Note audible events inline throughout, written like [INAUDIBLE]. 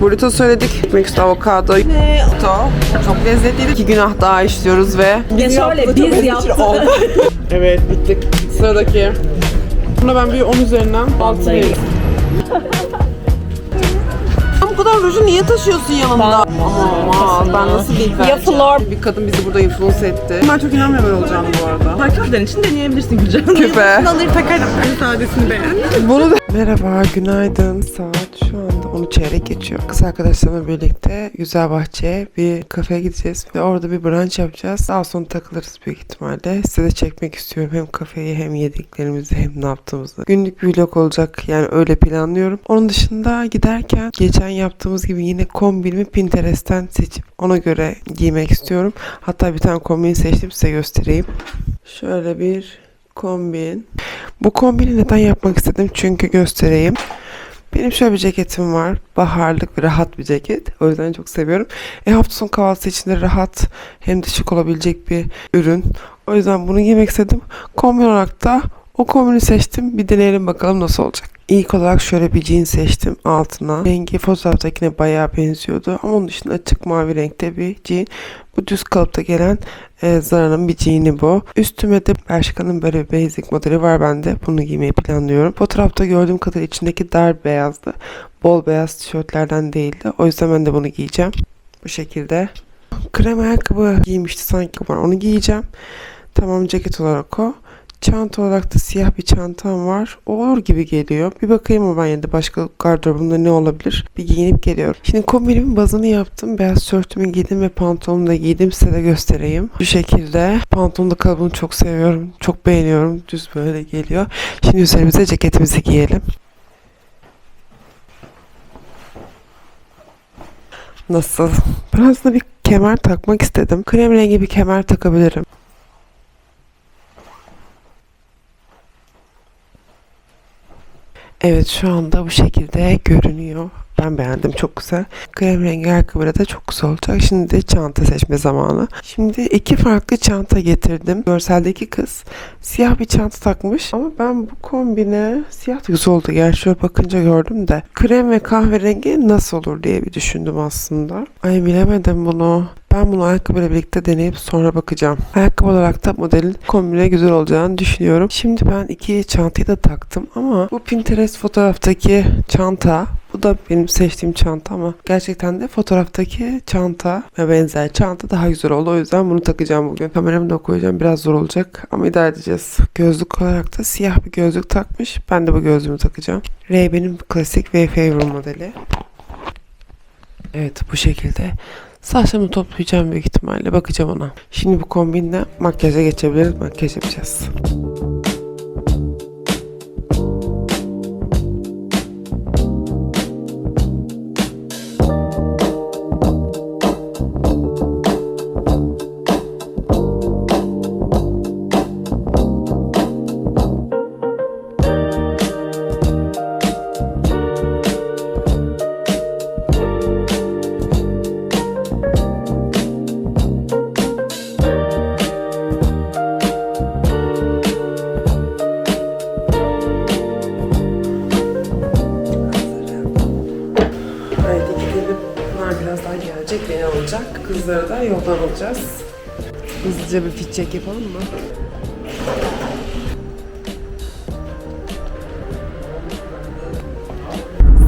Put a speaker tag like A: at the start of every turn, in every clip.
A: Burrito söyledik. Üstü avokado. Ne? Çok lezzetliydi. İki günah daha işliyoruz ve
B: Ya şöyle biz yaptık. [LAUGHS]
A: Evet bittik. Sıradaki. Buna ben bir 10 üzerinden 6
B: Vallahi.
A: veririm. Bu kadar ruju niye taşıyorsun yanında? Aman ben nasıl bir
B: Ya flor-
A: Bir kadın bizi burada influence etti. Ben çok inanmıyorum böyle olacağını bu arada.
C: Takipçilerin için deneyebilirsin Gülcan.
A: Küpe.
C: Alır takarım. En sadesini beğen.
A: Bunu da... Merhaba, günaydın. Saat şu anda 10 çeyrek geçiyor. Kız arkadaşlarımla birlikte Güzelbahçe'ye bir kafeye gideceğiz ve orada bir brunch yapacağız. Daha sonra takılırız büyük ihtimalle. Size de çekmek istiyorum hem kafeyi hem yediklerimizi hem ne yaptığımızı. Günlük bir vlog olacak yani öyle planlıyorum. Onun dışında giderken geçen yaptığımız gibi yine kombinimi Pinterest'ten seçip ona göre giymek istiyorum. Hatta bir tane kombin seçtim size göstereyim. Şöyle bir kombin. Bu kombini neden yapmak istedim? Çünkü göstereyim. Benim şöyle bir ceketim var. Baharlık ve rahat bir ceket. O yüzden çok seviyorum. E hafta sonu kahvaltısı için de rahat hem de şık olabilecek bir ürün. O yüzden bunu giymek istedim. Kombin olarak da o kombini seçtim. Bir deneyelim bakalım nasıl olacak. İlk olarak şöyle bir jean seçtim altına. Rengi fotoğraftakine bayağı benziyordu. Ama onun dışında açık mavi renkte bir jean. Bu düz kalıpta gelen e, Zara'nın bir jean'i bu. Üstüme de Bershka'nın böyle basic modeli var bende. Bunu giymeyi planlıyorum. Fotoğrafta gördüğüm kadar içindeki dar beyazdı. Bol beyaz tişörtlerden değildi. O yüzden ben de bunu giyeceğim. Bu şekilde. Krem ayakkabı giymişti sanki var. Onu giyeceğim. Tamam ceket olarak o. Çanta olarak da siyah bir çantam var. O olur gibi geliyor. Bir bakayım ama ben yine de başka gardırobumda ne olabilir. Bir giyinip geliyorum. Şimdi kombinimin bazını yaptım. Beyaz tişörtümü giydim ve pantolonumu da giydim. Size de göstereyim. Bu şekilde. Pantolonun da kalıbını çok seviyorum. Çok beğeniyorum. Düz böyle geliyor. Şimdi üzerimize ceketimizi giyelim. Nasıl? Ben aslında bir kemer takmak istedim. Krem rengi bir kemer takabilirim. Evet şu anda bu şekilde görünüyor. Ben beğendim çok güzel. Krem rengi ayakkabıyla da çok güzel olacak. Şimdi de çanta seçme zamanı. Şimdi iki farklı çanta getirdim. Görseldeki kız siyah bir çanta takmış. Ama ben bu kombine siyah güzel oldu. Gerçi şöyle bakınca gördüm de. Krem ve kahverengi nasıl olur diye bir düşündüm aslında. Ay bilemedim bunu. Ben bunu ayakkabıyla birlikte deneyip sonra bakacağım. Ayakkabı olarak da modelin kombine güzel olacağını düşünüyorum. Şimdi ben iki çantayı da taktım ama bu Pinterest fotoğraftaki çanta bu da benim seçtiğim çanta ama gerçekten de fotoğraftaki çanta ve benzer çanta daha güzel oldu. O yüzden bunu takacağım bugün. Kameramı da koyacağım. Biraz zor olacak ama idare edeceğiz. Gözlük olarak da siyah bir gözlük takmış. Ben de bu gözlüğümü takacağım. Ray-Ban'in klasik Wayfarer modeli. Evet bu şekilde Saçlarımı toplayacağım büyük ihtimalle. Bakacağım ona. Şimdi bu kombinle makyaja geçebiliriz. Makyaj yapacağız. Hızlıca bir fit check yapalım mı?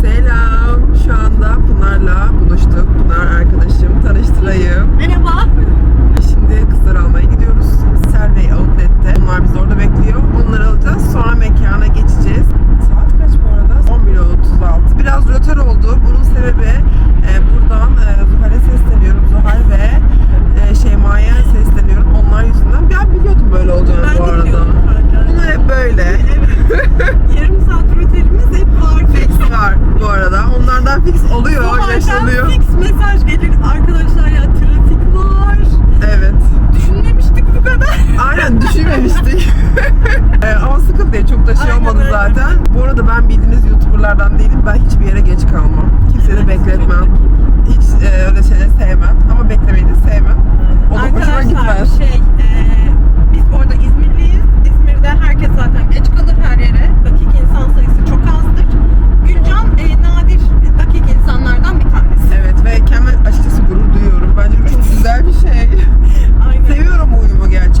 A: Selam. Şu anda Pınar'la buluştuk. Pınar arkadaşım. Tanıştırayım.
B: Merhaba.
A: Şimdi kızları almaya gidiyoruz. Survey Outlet'te. Onlar bizi orada bekliyor. Onları alacağız. Sonra mekana geçeceğiz. Saat kaç bu arada? 11.36. Biraz rötar oldu. Bunun sebebi e, buradan e, böyle olacağını ben bu arada. Bunu hep böyle. Evet. [LAUGHS] Yarım saat rotelimiz
B: hep var. Fix var bu arada. Onlardan fix oluyor, Onlardan yaşanıyor. fix
C: mesaj gelir. Arkadaşlar ya trafik var.
B: Evet. Düşünmemiştik bu kadar. [LAUGHS] Aynen düşünmemiştik. [LAUGHS] Ee, ama sıkıntı değil. Çok da şey Aynen, olmadı öyle. zaten. Bu arada
D: ben
B: bildiğiniz YouTuber'lardan değilim. Ben hiçbir yere geç kalmam. Kimseyi de bekletmem. Hiç e, öyle şeyleri sevmem. Ama beklemeyi de sevmem.
C: O da hoşuma gitmez.
D: Şey, e, bu arada
C: İzmirliyiz. İzmir'de herkes zaten geç kalır her yere. Dakik insan sayısı çok azdır. Gülcan e, nadir dakik insanlardan bir tanesi.
B: Evet ve Kemal açıkçası gurur duyuyorum. Bence çok güzel bir şey. [LAUGHS]
C: Aynen. Seviyorum
B: bu uyumu gerçekten.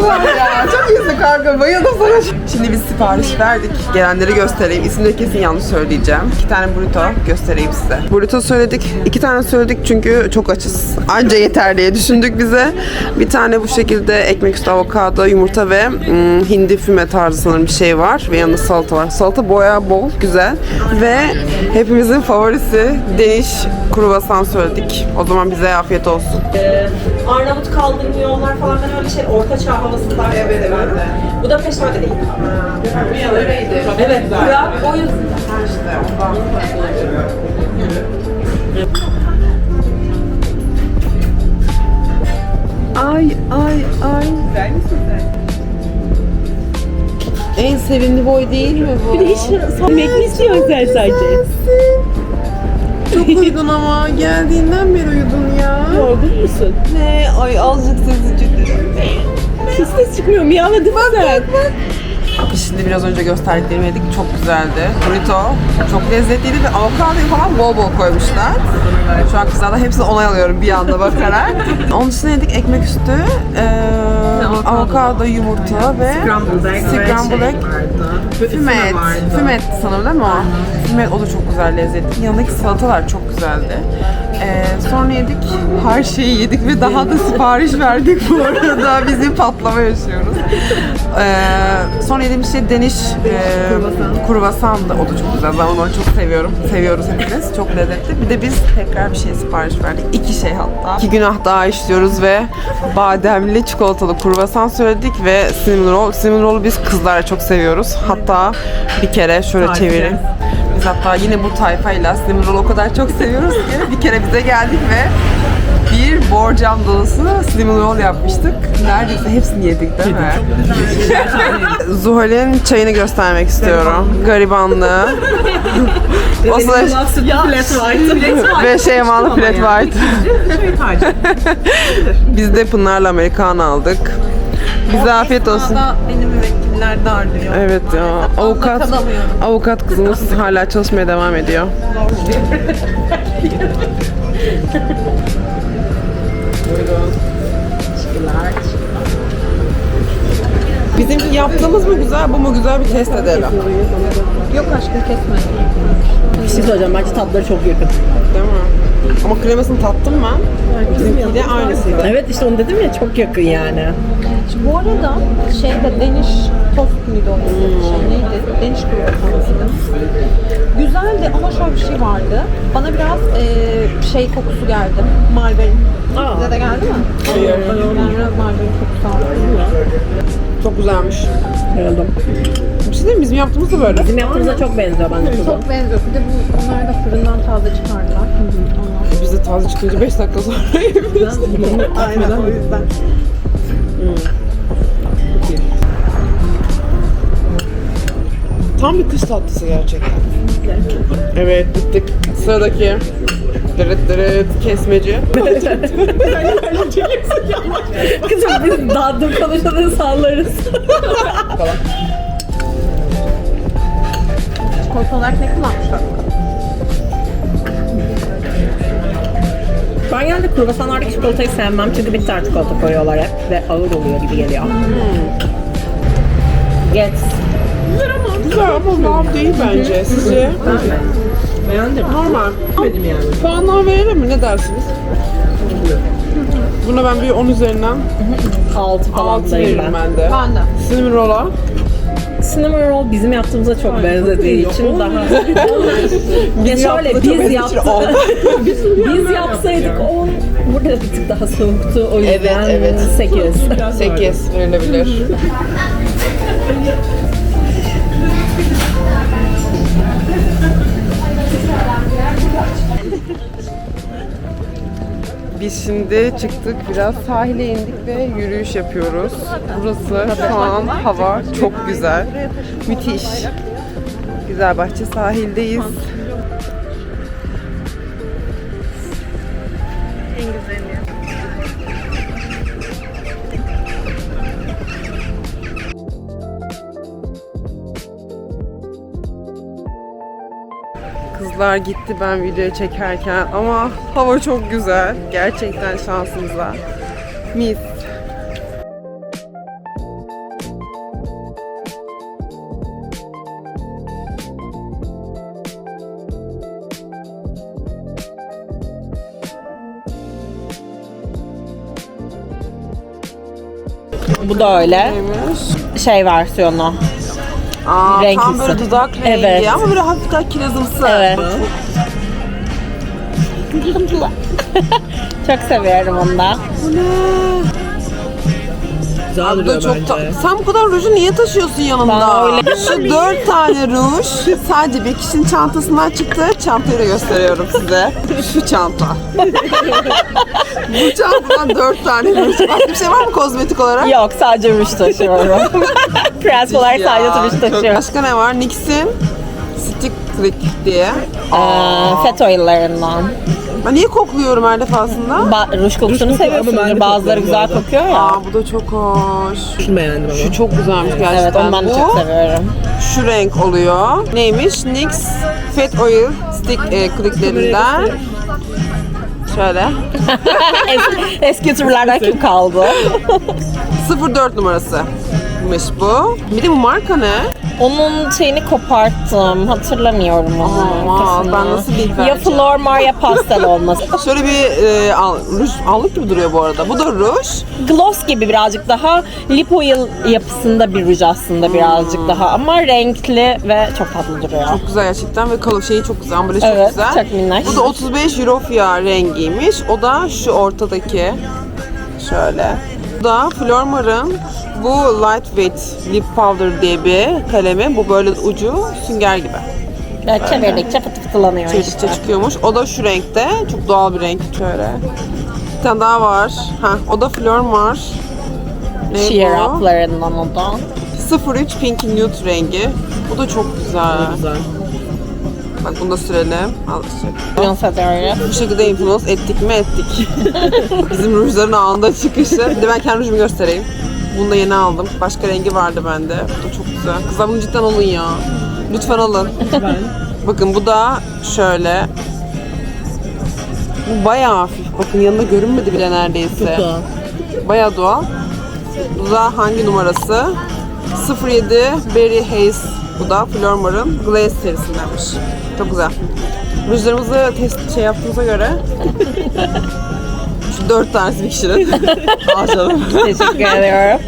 B: Ulan ya çok iyisin kanka bayıldım sana. Şimdi biz sipariş verdik. Gelenleri göstereyim. İsimleri kesin yanlış söyleyeceğim. İki tane burrito göstereyim size. Burrito söyledik. İki tane söyledik çünkü çok açız. Anca yeter diye düşündük bize. Bir tane bu şekilde ekmek üstü avokado, yumurta ve hmm, hindi füme tarzı sanırım bir şey var. Ve yanında salata var. Salata boya bol, güzel. Ve hepimizin favorisi deniş kruvasan söyledik. O zaman bize afiyet olsun.
E: Arnavut kaldırım yollar falan ben öyle şey orta çağ havası var. Evet evet. Bu da peşmerde değil. Evet. Bura o yüzden.
B: Ay ay ay. En sevimli boy değil mi bu?
E: Yemek mi istiyorsun sen sadece?
B: Çok uyudun ama geldiğinden beri uyudun ya.
E: Yorgun musun?
B: Ne? Ay azıcık sesi
E: Sestes çıkmıyor. Miyavladı bak, bak. Sen?
B: Şimdi biraz önce gösterdiklerimi yedik. Çok güzeldi. Burrito çok lezzetliydi ve avokadoyu falan bol bol koymuşlar. Şu an kızlarla hepsini onay alıyorum bir anda bakarak. [LAUGHS] Onun dışında yedik ekmek üstü, eee, avokado, yumurta ve
D: Scrambled egg
B: Fümet. Fümet sanırım değil mi o? Fümet o da çok güzel lezzetli. Yanındaki salatalar çok güzeldi. Ee, sonra yedik. Her şeyi yedik ve daha da sipariş verdik bu arada. Bizim patlama yaşıyoruz. Ee, sonra yediğimiz şey deniş e, kruvasan da. O da çok güzel. Ben onu çok seviyorum. Seviyoruz hepimiz. Çok lezzetli. Bir de biz tekrar bir şey sipariş verdik. İki şey hatta. İki günah daha işliyoruz ve bademli çikolatalı kruvasan söyledik ve cinnamon roll. Cinnamon roll'u biz kızlar çok seviyoruz. Hatta bir kere şöyle
D: Tarifi.
B: çevireyim. Biz hatta yine bu tayfayla cinnamon roll'u o kadar çok seviyoruz ki bir kere bize geldik ve bir borcam dolusu cinnamon roll yapmıştık. Neredeyse hepsini yedik değil mi? [LAUGHS] Zuhal'in çayını göstermek istiyorum. Garibanlığı. o sırada [LAUGHS]
D: Flat white.
B: ve Şeyma'lı flat white. Biz de Pınar'la Amerikan aldık. Bize afiyet olsun.
D: benim müvekkiller darlıyor.
B: Evet ya. Avukat avukat kızımız hala çalışmaya devam ediyor. [LAUGHS] Bizim yaptığımız mı güzel, bu mu güzel bir test edelim.
D: Yok aşkım kesme.
E: Bir şey söyleyeceğim. Bence tatları çok yakın.
B: Değil mi? Ama kremasını tattım ben. Bizimkiyle aynısıydı.
E: Evet işte onu dedim ya çok yakın yani.
C: Bu arada şeyde Danish tost muydu o şey neydi? Danish kruvasanıydı. Güzeldi ama şöyle bir şey vardı. Bana biraz eee, şey kokusu geldi. Margarin.
E: Aa.
C: Size de geldi mi?
B: Hayır.
C: Ben biraz margarin kokusu aldım.
B: Çok güzelmiş.
E: Bayıldım.
B: Bir şey değil mi? Bizim yaptığımız da böyle.
E: Bizim yaptığımıza çok benziyor bence.
C: Çok benziyor. Bir de bu, onlar da fırından taze çıkardılar. Onlar.
B: Biz de taze çıkınca 5 dakika sonra [LAUGHS] yiyoruz.
D: Aynen o yüzden.
B: Tam bir kış tatlısı gerçekten. Evet bittik. Sıradaki dırıt dırıt kesmeci. [LAUGHS]
E: Kızım biz daha dur konuşanı sallarız.
C: Çikolata olarak ne kullanmışlar?
E: Ben genelde kruvasanlardaki çikolatayı sevmem çünkü bir tane çikolata koyuyorlar hep ve ağır oluyor gibi geliyor. Get.
B: Güzel ama wow değil bence. Sizce?
E: Beğendim.
B: Normal.
D: Benim yani.
B: Puanlar verelim mi? Ne dersiniz? Buna ben bir 10 üzerinden
E: 6 falan
B: 6
E: dayım
B: veririm
E: ben.
B: ben de.
C: Ben de.
B: Cinnamon roll'a
E: Cinnamon roll bizim yaptığımıza çok benzediği için daha... [LAUGHS] ya şöyle biz yaptık. biz [LAUGHS] yapsaydık 10. Burada bir tık daha soğuktu o yüzden
B: Evet, evet.
E: 8.
B: 8 verilebilir. [LAUGHS] Biz şimdi çıktık biraz sahile indik ve yürüyüş yapıyoruz. Burası şu an hava çok güzel. Müthiş. Güzelbahçe sahildeyiz. Kızlar gitti ben video çekerken ama hava çok güzel. Gerçekten şansımıza. Mis.
E: Bu da öyle.
B: Neymiş?
E: Şey versiyonu.
B: Aa, tam
E: Renklisi.
B: böyle dudak rengi
E: Evet.
B: ama böyle hafif daha kirazımsı.
E: Evet. [LAUGHS] Çok seviyorum onu da.
B: Bu ne?
D: Güzel duruyor
B: çok
D: bence.
B: ta- Sen bu kadar ruju niye taşıyorsun yanında?
E: Öyle-
B: Şu dört tane ruj sadece bir kişinin çantasından çıktı. Çantayı da gösteriyorum size. Şu çanta. [LAUGHS] bu çantadan dört tane ruj. Başka bir şey var mı kozmetik olarak?
E: Yok sadece ruj taşıyorum. [LAUGHS] Prens olarak
B: Ya,
E: sadece ruj
B: çok-
E: taşıyorum.
B: Başka ne var? NYX'in Stick Click diye.
E: Ee, fet oil'larından.
B: Ben niye kokluyorum her defasında?
E: Ba- ruj kokusunu
D: kokuyor ama ben
E: seviyorsunuz.
D: de
E: Bazıları
D: kokluyorum
E: güzel
D: bu
E: kokuyor ya.
B: Aa bu da çok hoş.
D: Şunu beğendim ama.
B: Şu çok güzelmiş gerçekten.
E: evet onu ben de
B: bu,
E: çok seviyorum.
B: şu renk oluyor. Neymiş? NYX Fat Oil Stick e, kliklerinden. Şöyle. [LAUGHS]
E: Es- eski türlerden kim kaldı? [LAUGHS]
B: 04 numarası. bu. Bir de bu marka ne?
E: Onun şeyini koparttım. Hatırlamıyorum onu.
B: Aa,
E: kesin
B: ben nasıl bileyim
E: Ya
B: bence?
E: Flormar ya pastel olması. [LAUGHS]
B: Şöyle bir e, al, ruj, allık gibi duruyor bu arada. Bu da ruj.
E: Gloss gibi birazcık daha lip oil yapısında bir ruj aslında birazcık daha ama renkli ve çok tatlı duruyor.
B: Çok güzel gerçekten ve kalıp şeyi çok güzel. Ambalajı çok
E: Evet,
B: güzel.
E: çok minnak.
B: Bu da 35 euro fiyat rengiymiş. O da şu ortadaki. Şöyle. Bu da Flormar'ın bu Lightweight Lip Powder diye bir kalemi. Bu böyle ucu sünger gibi.
E: Yani çevirdikçe fıtı fıtılanıyor
B: Çeşitçe
E: işte.
B: çıkıyormuş. O da şu renkte. Çok doğal bir renk. Şöyle. Bir tane daha var. Ha, o da Flormar. Ne
E: Sheer
B: bu?
E: uplarından o da.
B: 03 Pink Nude rengi. Bu da çok güzel.
D: Güzel.
B: Bak bunu da sürelim. Al işte.
E: Beyoncé de öyle.
B: Bu şekilde influence ettik mi ettik. [LAUGHS] Bizim rujların anında çıkışı. Bir de ben kendi rujumu göstereyim. Bunu da yeni aldım. Başka rengi vardı bende. Bu da çok güzel. Kızlar bunu cidden alın ya. Lütfen alın. [LAUGHS] Bakın bu da şöyle. Bu bayağı hafif. Bakın yanında görünmedi bile neredeyse.
D: Doğal.
B: Bayağı doğal. Bu da hangi numarası? 07 Berry Haze. Bu da Flormar'ın Glaze serisindenmiş. Çok güzel. Rujlarımızı test şey yaptığımıza göre [LAUGHS] şu dört tanesi bir kişinin. [LAUGHS] Al canım.
E: Teşekkür ediyorum.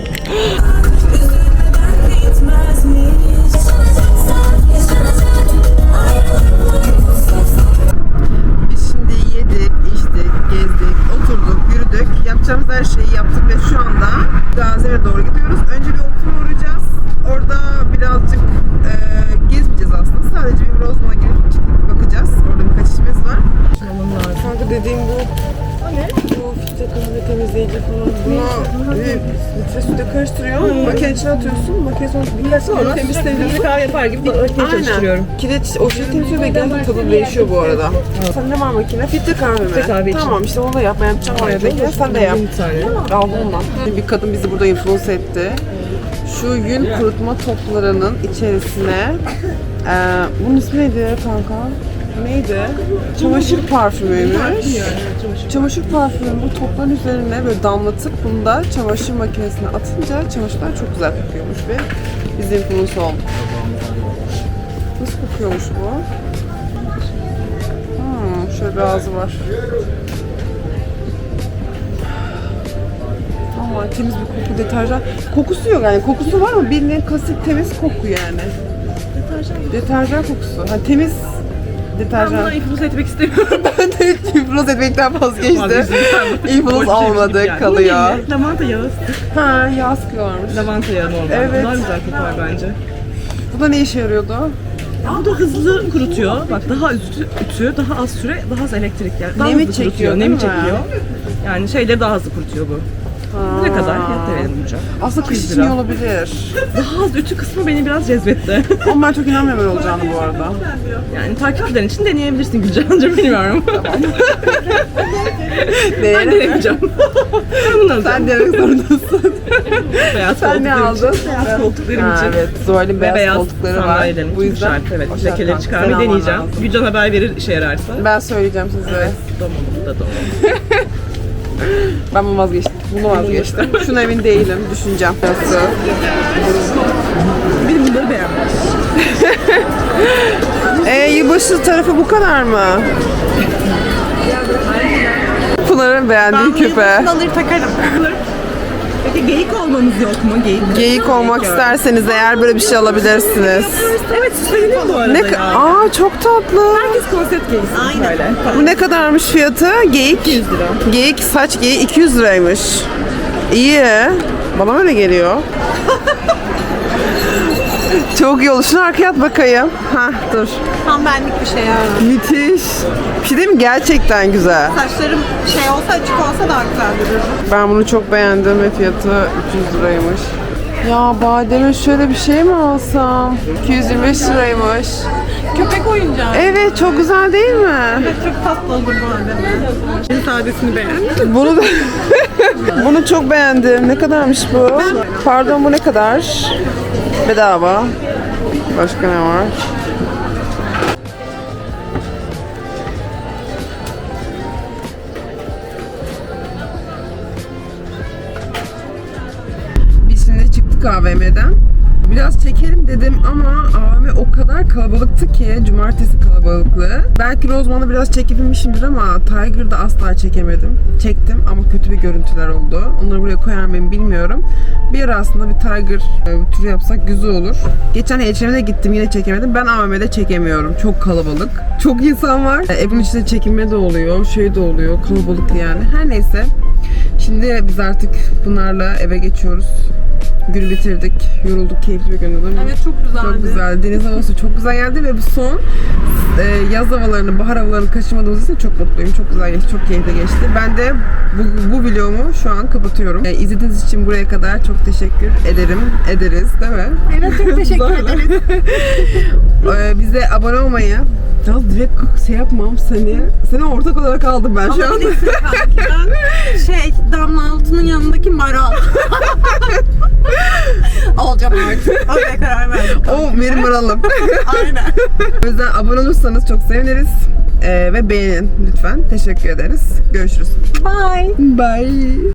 B: Biz şimdi yedik, içtik, gezdik, oturduk, yürüdük. Yapacağımız her şeyi yaptık ve şu anda Gazi'ye doğru gidiyoruz. Önce bir Optim'a uğrayacağız. Orada birazcık e, gezmeyeceğiz aslında. Sadece bir Rozman'a girip çıkıp bakacağız. Orada birkaç işimiz var. Kanka dediğim bu. Ne? Bu filtre kahve temizleyici falan. Bunu e, litre karıştırıyor. Makine içine atıyorsun. Makine sonra birkaç sonra temiz temizliyor.
D: kahve yapar gibi makineye çalıştırıyorum.
B: Kireç o şey temizliyor ve gerçekten tadı değişiyor bu arada. Sen ne var makine? Filtre kahve mi?
D: Filtre kahve için.
B: Tamam işte onu da yap. Ben yapacağım oraya. Sen de yap. Aldım ondan. Bir kadın bizi burada influence etti. Şu yün kurutma toplarının içerisine eee bunun ismi neydi kanka? Neydi? Çamaşır parfümüymüş. Çamaşır parfümü bu topların üzerine böyle damlatıp bunu da çamaşır makinesine atınca çamaşırlar çok güzel kokuyormuş ve biz influence olduk. Nasıl kokuyormuş bu? Hmm, şöyle bir ağzı var. Ama temiz bir koku deterjan. Kokusu yok yani. Kokusu var ama bildiğin kasit temiz koku yani. Deterjan. Deterjan kokusu. Ha temiz deterjan.
D: influence etmek istemiyorum. [LAUGHS]
B: ben de influence etmekten vazgeçtim. influence almadı kalıyor.
D: Lavanta yağı.
B: Ha yağ sıkıyorlarmış.
D: Lavanta yağı normal.
B: Evet.
D: Daha güzel kokar bence.
B: Bu da ne işe yarıyordu?
D: Bu da hızlı kurutuyor. Bak daha üstü ütü, daha az süre, daha az elektrik yani. Daha
B: Nemi
D: hızlı
B: çekiyor,
D: kurutuyor,
B: değil
D: nemi
B: mi?
D: çekiyor. Yani şeyleri daha hızlı kurutuyor bu. Ne kadar? Fiyat da verelim Burcu.
B: Aslında kış
D: 200
B: için iyi
D: lira.
B: olabilir. [LAUGHS]
D: Daha az ütü kısmı beni biraz cezbetti. [LAUGHS]
B: Ama ben çok inanmıyorum öyle olacağını bu arada.
D: Yani takipçilerin için deneyebilirsin Gülcan'cığım bilmiyorum. [LAUGHS] ben
B: Değeri
D: deneyeceğim. ben bunu alacağım.
B: Sen demek zorundasın.
D: Beyaz
B: Sen ne
D: koltuklarım
B: aldın?
D: için. Beyaz koltuklarım
B: Ha,
D: için.
B: evet, Zuhal'in beyaz,
D: beyaz
B: koltukları var.
D: sandalyelerim
B: Bu yüzden
D: şart. Evet,
B: o şart
D: lekeleri çıkarmayı
B: alman
D: deneyeceğim.
B: lazım.
D: Gülcan haber verir işe yararsa.
B: Ben söyleyeceğim size.
D: Tamam, da tamam.
B: Ben bunu vazgeçtim. Bunu vazgeçtim. Şuna emin değilim. Düşüneceğim. Nasıl?
D: Bir bunları beğenmiş. [LAUGHS]
B: Ee, yılbaşı tarafı bu kadar mı? Pınar'ın beğendiği küpe.
C: alır takarım.
D: Peki geyik olmamız yok mu? Geyik.
B: Geyik olmak isterseniz eğer böyle bir şey alabilirsiniz.
D: Evet süslenelim bu arada
B: Ne
D: ya.
B: Aa çok tatlı.
D: Herkes konsept giysin Aynen. böyle.
B: Bu ne kadarmış fiyatı? Geyik.
D: 200 lira.
B: Geyik saç geyiği 200 liraymış. İyi. Bana öyle geliyor. [LAUGHS] Çok iyi. Şunu arkaya at bakayım. Ha dur.
C: Tam benlik bir şey ya.
B: Müthiş. Bir şey değil mi? Gerçekten güzel.
C: Saçlarım şey olsa açık olsa daha güzel durur.
B: Ben bunu çok beğendim ve fiyatı 300 liraymış. Ya bademe şöyle bir şey mi alsam? 225 liraymış.
C: Köpek oyuncağı.
B: Evet çok güzel değil mi?
C: Çok tatlı olur arada.
D: En sadesini beğendim.
B: Bunu da [LAUGHS] Bunu çok beğendim. Ne kadarmış bu? Pardon bu ne kadar? Bedava. Başka ne var? Biz çıktık AVM'den. Biraz çekelim dedim ama AVM o kadar kalabalıktı ki cumartesi kalabalıklığı. Belki Rozman'ı biraz çekebilmişimdir ama Tiger'da asla çekemedim. Çektim ama kötü bir görüntüler oldu. Onları buraya koyar mıyım bilmiyorum. Bir ara aslında bir Tiger e, turu yapsak güzel olur. Geçen H&M'de gittim yine çekemedim. Ben AVM'de çekemiyorum. Çok kalabalık. Çok insan var. E, Evin içinde çekinme de oluyor. Şey de oluyor. Kalabalık yani. Her neyse. Şimdi biz artık bunlarla eve geçiyoruz. Gün bitirdik. Yorulduk. Keyifli bir gündü değil mi?
C: Evet çok güzeldi.
B: Çok güzel. Deniz havası çok güzel geldi ve bu son e, yaz havalarını, bahar havalarını kaçırmadığımız için çok mutluyum. Çok güzel geçti, çok keyifli geçti. Ben de bu, bu vlogumu şu an kapatıyorum. E, izlediğiniz için buraya kadar çok teşekkür ederim, ederiz değil mi?
C: Evet çok [LAUGHS] teşekkür ederiz. [LAUGHS]
B: E, bize abone olmayı, ya direkt şey yapmam seni. Seni ortak olarak aldım ben şu an.
C: ben [LAUGHS] şey Damla Altun'un yanındaki Maral. [LAUGHS] Olacağım artık. Oraya karar verdim.
B: o benim moralım. [LAUGHS]
C: Aynen.
B: o yüzden abone olursanız çok seviniriz. E, ve beğenin lütfen. Teşekkür ederiz. Görüşürüz.
C: Bye.
B: Bye.